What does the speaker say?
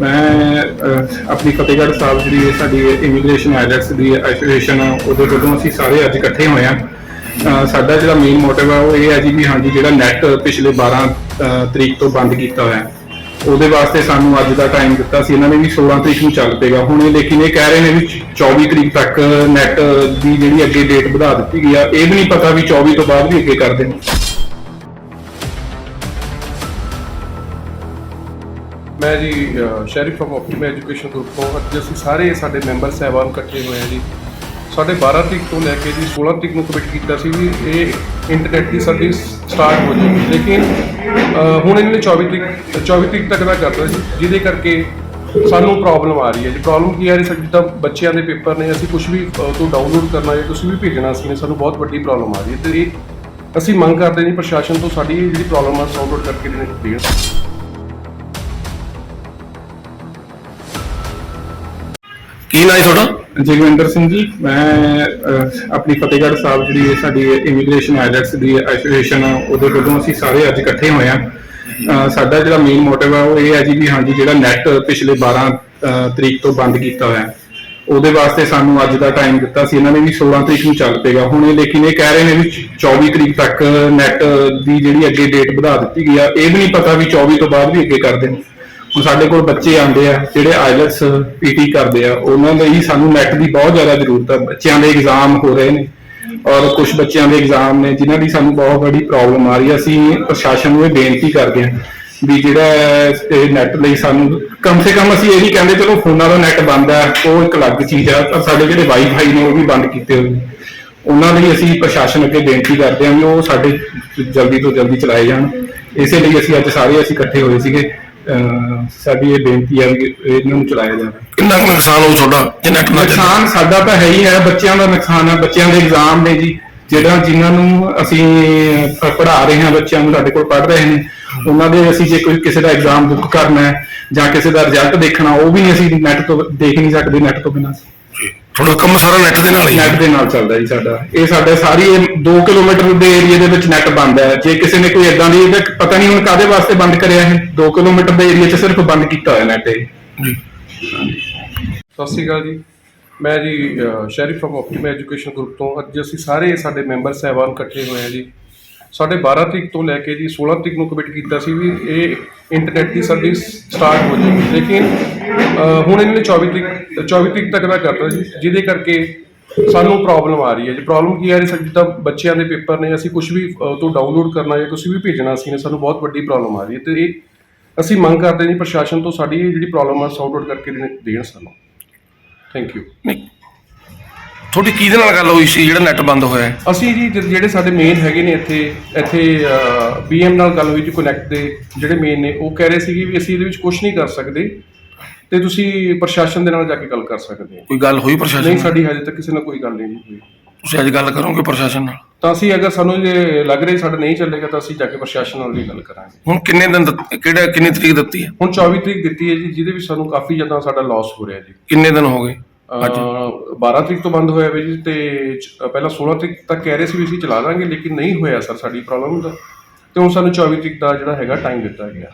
ਮੈਂ ਆਪਣੀ ਫਤਿਹਗੜ੍ਹ ਸਾਹਿਬ ਜਿਹੜੀ ਇਹ ਸਾਡੀ ਇਮੀਗ੍ਰੇਸ਼ਨ ਆਈਲੈਟਸ ਦੀ ਐਸੋਸੀਏਸ਼ਨ ਆ, ਉਹਦੇ ਵੱਲੋਂ ਅਸੀਂ ਸਾਰੇ ਅੱਜ ਇਕੱਠੇ ਹੋਏ ਆ ਸਾਡਾ ਜਿਹੜਾ ਮੇਨ ਮੋਟਿਵ ਆ, ਉਹ ਇਹ ਹੈ ਜੀ ਵੀ ਹਾਂਜੀ, ਜਿਹੜਾ ਨੈਟ ਪਿਛਲੇ 12 ਤਰੀਕ ਤੋਂ ਬੰਦ ਕੀਤਾ ਹੋਇਆ ਉਹਦੇ ਵਾਸਤੇ ਸਾਨੂੰ ਅੱਜ ਦਾ ਟਾਈਮ ਦਿੱਤਾ ਸੀ। ਇਹਨਾਂ ਨੇ ਵੀ 16 ਤਰੀਕ ਨੂੰ ਚੱਲ ਪਏਗਾ। ਹੁਣ ਇਹ ਲੇਕਿਨ ਇਹ ਕਹਿ ਰਹੇ ਨੇ ਵੀ 24 ਤਰੀਕ ਤੱਕ ਨੈਟ ਦੀ ਜਿਹੜੀ ਅੱਗੇ ਡੇਟ ਵਧਾ ਦਿੱਤੀ ਗਈ ਆ, ਇਹ ਵੀ ਨਹੀਂ ਪਤਾ ਵੀ 24 ਤੋਂ ਬਾਅਦ ਵੀ ਅੱਗੇ ਕਰ ਦੇਣ ਮੈਂ ਜੀ ਅਹ, Sharif firm Optim education group ਤੋਂ ਅੱਜ ਅਸੀਂ ਸਾਰੇ ਸਾਡੇ ਮੈਂਬਰ ਸਹਿਬਾਨ ਇਕੱਠੇ ਹੋਏ ਆ ਜੀ। ਸਾਡੇ 12 ਤਰੀਕ ਤੋਂ ਲੈ ਕੇ ਜੀ 16 ਤਰੀਕ ਨੂੰ ਕਮਿਟ ਕੀਤਾ ਸੀ ਵੀ ਇਹ ਇੰਟਰਨੈਟ ਦੀ ਸਰਵਿਸ ਸਟਾਰਟ ਹੋ ਜਾਏਗੀ। ਲੇਕਿਨ ਹੁਣ ਇਹਨਾਂ ਨੇ 24 ਤਰੀਕ 24 ਤਰੀਕ ਤੱਕ ਦਾ ਕਰਤਾ ਜੀ ਜਿਹਦੇ ਕਰਕੇ ਸਾਨੂੰ ਪ੍ਰੋਬਲਮ ਆ ਰਹੀ ਹੈ ਜੀ। ਪ੍ਰੋਬਲਮ ਕੀ ਆ ਰਹੀ ਸਾਡੀ ਤਾਂ ਬੱਚਿਆਂ ਦੇ ਪੇਪਰ ਨੇ ਅਸੀਂ ਕੁਝ ਵੀ ਅਹ, ਤੋਂ ਡਾਊਨਲੋਡ ਕਰਨਾ ਜਾਂ ਕੁਝ ਵੀ ਭੇਜਣਾ ਸੀ ਸਾਨੂੰ ਬਹੁਤ ਵੱਡੀ ਪ੍ਰੋਬਲਮ ਆ ਰਹੀ ਹੈ। ਤੇ ਇਹ ਅਸੀਂ ਮੰਗ ਕਰਦੇ ਹਾਂ ਜੀ ਪ੍ਰਸ਼ਾਸਨ ਤੋਂ ਸਾਡੀ ਜਿਹੜੀ ਪ੍ਰੋਬਲਮ ਆ ਸੌਲਵ ਆਊਟ ਕਰਕੇ ਦੇਣ। ਕੀ ਨਾਂ ਹੈ ਤੁਹਾਡਾ? ਜਗਵਿੰਦਰ ਸਿੰਘ ਜੀ ਮੈਂ ਅਹ, ਆਪਣੀ ਫਤਿਹਗੜ੍ਹ ਸਾਹਿਬ ਜਿਹੜੀ ਇਹ ਸਾਡੀ ਇਮੀਗ੍ਰੇਸ਼ਨ ਆਈਲੈਟਸ ਦੀ ਐਸੋਸੀਏਸ਼ਨ ਆ ਉਹਦੇ ਵੱਲੋਂ ਅਸੀਂ ਸਾਰੇ ਅੱਜ ਇਕੱਠੇ ਹੋਏ ਆ ਅਹ, ਸਾਡਾ ਜਿਹੜਾ ਮੇਨ ਮੋਟਿਵ ਆ ਉਹ ਇਹ ਹੈ ਜੀ ਵੀ ਹਾਂਜੀ ਜਿਹੜਾ ਨੈਟ ਪਿਛਲੇ 12 ਅਹ, ਤਰੀਕ ਤੋਂ ਬੰਦ ਕੀਤਾ ਹੋਇਆ। ਹੈ। ਉਹਦੇ ਵਾਸਤੇ ਸਾਨੂੰ ਅੱਜ ਦਾ ਟਾਈਮ ਦਿੱਤਾ ਸੀ। ਇਹਨਾਂ ਨੇ ਵੀ 16 ਤਰੀਕ ਨੂੰ ਚੱਲ ਪਏਗਾ। ਹੁਣ ਇਹ ਲੇਕਿਨ ਇਹ ਕਹਿ ਰਹੇ ਨੇ ਵੀ 24 ਤਰੀਕ ਤੱਕ ਨੈਟ ਦੀ ਜਿਹੜੀ ਅੱਗੇ ਡੇਟ ਵਧਾ ਦਿੱਤੀ ਗਈ ਆ ਇਹ ਵੀ ਨਹੀਂ ਪਤਾ ਵੀ 24 ਤੋਂ ਬਾਅਦ ਵੀ ਅੱਗੇ ਕਰ ਦੇਣ ਹੁਣ ਸਾਡੇ ਕੋਲ ਬੱਚੇ ਆਉਂਦੇ ਆ, ਜਿਹੜੇ ਆਈਲੈਟਸ ਪੀਟੀ ਕਰਦੇ ਆ, ਉਹਨਾਂ ਲਈ ਸਾਨੂੰ ਨੈਟ ਦੀ ਬਹੁਤ ਜ਼ਿਆਦਾ ਜ਼ਰੂਰਤ ਆ। ਬੱਚਿਆਂ ਦੇ ਐਗਜ਼ਾਮ ਹੋ ਰਹੇ ਨੇ ਔਰ ਕੁਝ ਬੱਚਿਆਂ ਦੇ ਐਗਜ਼ਾਮ ਨੇ, ਜਿਨ੍ਹਾਂ ਦੀ ਸਾਨੂੰ ਬਹੁਤ ਬੜੀ ਪ੍ਰੋਬਲਮ ਆ ਰਹੀ ਹੈ ਅਸੀਂ ਪ੍ਰਸ਼ਾਸਨ ਨੂੰ ਇਹ ਬੇਨਤੀ ਕਰਦੇ ਹਾਂ ਵੀ ਜਿਹੜਾ ਇਹ ਨੈਟ ਲਈ ਸਾਨੂੰ, ਕਮ ਸੇ ਕਮ ਅਸੀਂ ਇਹ ਨਹੀਂ ਕਹਿੰਦੇ, ਚਲੋ ਫੋਨਾਂ ਦਾ ਨੈਟ ਬੰਦ ਹੈ ਉਹ ਇੱਕ ਅਲੱਗ ਚੀਜ਼ ਆ, ਪਰ ਸਾਡੇ ਜਿਹੜੇ ਵਾਈਫਾਈ ਨੇ, ਉਹ ਵੀ ਬੰਦ ਕੀਤੇ ਹੋਏ ਨੇ। ਉਹਨਾਂ ਲਈ ਅਸੀਂ ਪ੍ਰਸ਼ਾਸਨ ਅੱਗੇ ਬੇਨਤੀ ਕਰਦੇ ਹਾਂ ਵੀ ਉਹ ਸਾਡੇ ਜਲਦੀ ਤੋਂ ਜਲਦੀ ਚਲਾਏ ਜਾਣ। ਇਸੇ ਲਈ ਅਸੀਂ ਅੱਜ ਸਾਰੇ ਅਸੀਂ ਇਕੱਠੇ ਹੋਏ ਸੀਗੇ। ਅਹ ਸਾਡੀ ਇਹ ਬੇਨਤੀ ਹੈ ਵੀ ਇਹਨਾਂ ਨੂੰ ਚਲਾਇਆ ਜਾਵੇ। ਕਿੰਨਾ ਕੁ ਨੁਕਸਾਨ ਹੋਊ ਤੁਹਾਡਾ? ਜੇ ਨੈਟ ਨਾ ਚੱਲੇ ਨੁਕਸਾਨ ਸਾਡਾ ਤਾਂ ਹੈ ਹੀ ਹੈ ਬੱਚਿਆਂ ਦਾ ਨੁਕਸਾਨ ਹੈ ਬੱਚਿਆਂ ਦੇ ਐਗਜ਼ਾਮ ਨੇ ਜੀ। ਜਿਹੜਾ ਜਿਨ੍ਹਾਂ ਨੂੰ ਅਸੀਂ ਪੜ੍ਹਾ ਰਹੇ ਹਾਂ ਬੱਚਿਆਂ ਨੂੰ ਸਾਡੇ ਕੋਲ ਪੜ੍ਹ ਰਹੇ ਨੇ ਉਹਨਾਂ ਦੇ ਅਸੀਂ ਜੇ ਕੋਈ ਕਿਸੇ ਦਾ ਐਗਜ਼ਾਮ ਬੁੱਕ ਕਰਨਾ ਹੈ ਜਾਂ ਕਿਸੇ ਦਾ ਰਿਜ਼ਲਟ ਦੇਖਣਾ ਉਹ ਵੀ ਨਹੀਂ ਅਸੀਂ ਨੈਟ ਤੋਂ ਦੇਖ ਨਹੀਂ ਸਕਦੇ ਨੈਟ ਤੋਂ ਬਿਨਾਂ। ਤੁਹਾਡਾ ਕੰਮ ਸਾਰਾ ਨੈਟ ਦੇ ਨਾਲ ਹੀ ਹੈ। ਨੈਟ ਦੇ ਨਾਲ ਚੱਲਦਾ ਜੀ ਸਾਡਾ। ਇਹ ਸਾਡੇ ਸਾਰੀ ਇਹ 2 ਕਿਲੋਮੀਟਰ ਦੇ ਏਰੀਆ ਦੇ ਵਿੱਚ ਨੈਟ ਬੰਦ ਹੈ। ਜੇ ਕਿਸੇ ਨੇ ਕੋਈ ਇਦਾਂ ਦੀ ਇਹਦਾ ਪਤਾ ਨਹੀਂ ਹੁਣ ਕਾਦੇ ਵਾਸਤੇ ਬੰਦ ਕਰਿਆ ਇਹ। 2 ਕਿਲੋਮੀਟਰ ਦੇ ਏਰੀਆ 'ਚ ਸਿਰਫ ਬੰਦ ਕੀਤਾ ਹੋਇਆ ਨੈਟ ਇਹ। ਜੀ। ਸਤਿ ਸ਼੍ਰੀ ਅਕਾਲ ਜੀ। ਮੈਂ ਜੀ ਅਹ, Sharif firm Optim education group ਤੋਂ। ਅੱਜ ਅਸੀਂ ਸਾਰੇ ਸਾਡੇ ਮੈਂਬਰ ਸਹਿਬਾਨ ਇਕੱਠੇ ਹੋਏ ਆ ਜੀ। ਸਾਡੇ 12 ਤਰੀਕ ਤੋਂ ਲੈ ਕੇ ਜੀ 16 ਤਰੀਕ ਨੂੰ ਕਮਿਟ ਕੀਤਾ ਸੀ ਵੀ ਇਹ ਇੰਟਰਨੈਟ ਦੀ ਸਰਵਿਸ ਸਟਾਰਟ ਹੋ ਜਾਏਗੀ। ਲੇਕਿਨ ਹੁਣ ਇਹਨਾਂ ਨੇ 24 ਤਰੀਕ 24 ਤਰੀਕ ਤੱਕ ਦਾ ਕਰਤਾ ਜੀ ਜਿਹਦੇ ਕਰਕੇ ਸਾਨੂੰ ਪ੍ਰੋਬਲਮ ਆ ਰਹੀ ਹੈ ਜੀ। ਪ੍ਰੋਬਲਮ ਕੀ ਆ ਰਹੀ ਸਾਡੀ ਜਿੱਦਾਂ ਬੱਚਿਆਂ ਦੇ ਪੇਪਰ ਨੇ ਅਸੀਂ ਕੁਝ ਵੀ ਅਹ, ਤੋਂ ਡਾਊਨਲੋਡ ਕਰਨਾ ਜਾਂ ਕੁਝ ਵੀ ਭੇਜਣਾ ਸੀ ਸਾਨੂੰ ਬਹੁਤ ਵੱਡੀ ਪ੍ਰੋਬਲਮ ਆ ਰਹੀ ਹੈ। ਤੇ ਇਹ ਅਸੀਂ ਮੰਗ ਕਰਦੇ ਜੀ ਪ੍ਰਸ਼ਾਸਨ ਤੋਂ ਸਾਡੀ ਇਹ ਜਿਹੜੀ ਪ੍ਰੋਬਲਮ ਆ ਸੌਲਵ ਆਊਟ ਕਰਕੇ ਦੇਣ ਸਾਨੂੰ। ਥੈਂਕ ਯੂ ਤੁਹਾਡੀ ਕਿਹਦੇ ਨਾਲ ਗੱਲ ਹੋਈ ਸੀ ਜਿਹੜਾ ਨੈਟ ਬੰਦ ਹੋਇਆ ਹੈ? ਅਸੀਂ ਜੀ ਜਿ- ਜਿਹੜੇ ਸਾਡੇ ਮੇਨ ਹੈਗੇ ਨੇ ਇੱਥੇ ਇੱਥੇ ਬੀਐਮ ਨਾਲ ਗੱਲ ਹੋਈ ਜੀ ਕਨੈਕਟ ਦੇ ਜਿਹੜੇ ਮੇਨ ਨੇ ਉਹ ਕਹਿ ਰਹੇ ਸੀਗੇ ਵੀ ਅਸੀਂ ਇਹਦੇ ਵਿੱਚ ਕੁਝ ਨਹੀਂ ਕਰ ਸਕਦੇ ਤੇ ਤੁਸੀਂ ਪ੍ਰਸ਼ਾਸਨ ਦੇ ਨਾਲ ਜਾ ਕੇ ਗੱਲ ਕਰ ਸਕਦੇ ਹੋ। ਕੋਈ ਗੱਲ ਹੋਈ ਪ੍ਰਸ਼ਾਸਨ ਨਹੀਂ ਨਾਲ? ਸਾਡੀ ਹਜੇ ਤੱਕ ਕਿਸੇ ਨਾਲ ਕੋਈ ਗੱਲ ਨਹੀਂ ਹੋਈ। ਤੁਸੀਂ ਅੱਜ ਗੱਲ ਕਰੋਗੇ ਪ੍ਰਸ਼ਾਸਨ ਨਾਲ? ਤਾਂ ਅਸੀਂ ਅਗਰ ਸਾਨੂੰ ਇਹ ਲੱਗ ਰਿਹਾ ਸਾਡਾ ਨਹੀਂ ਚੱਲੇਗਾ ਤਾਂ ਅਸੀਂ ਜਾ ਕੇ ਪ੍ਰਸ਼ਾਸਨ ਨਾਲ ਵੀ ਗੱਲ ਕਰਾਂਗੇ। ਹੁਣ ਕਿੰਨੇ ਦਿਨ ਦਿੱਤ- ਕਿਹੜਾ ਕਿੰਨੀ ਤਰੀਕ ਦਿੱਤੀ ਹੈ? ਹੁਣ 24 ਤਰੀਕ ਦਿੱਤੀ ਹੈ ਜੀ ਜਿਹਦੇ ਵਿੱਚ ਸਾਨੂੰ ਕਾਫੀ ਜ਼ਿਆਦਾ ਸਾਡਾ ਲਾਸ ਹੋ ਰਿਹਾ ਜੀ। ਕਿੰਨੇ ਦਿਨ ਹੋ ਗਏ? 12 ਤਰੀਕ ਤੋਂ ਬੰਦ ਹੋਇਆ ਵੇ ਜੀ ਤੇ ਪਹਿਲਾਂ 16 ਤਰੀਕ ਤੱਕ ਕਹਿ ਰਹੇ ਸੀ ਵੀ ਅਸੀਂ ਚਲਾ ਦਾਂਗੇ, ਲੇਕਿਨ ਨਹੀਂ ਹੋਇਆ ਸਰ ਸਾਡੀ ਪ੍ਰੋਬਲਮ ਦਾ ਤੇ ਹੁਣ ਸਾਨੂੰ 24 ਤਰੀਕ ਦਾ ਜਿਹੜਾ ਹੈਗਾ ਟਾਈਮ ਦਿੱਤਾ ਗਿਆ।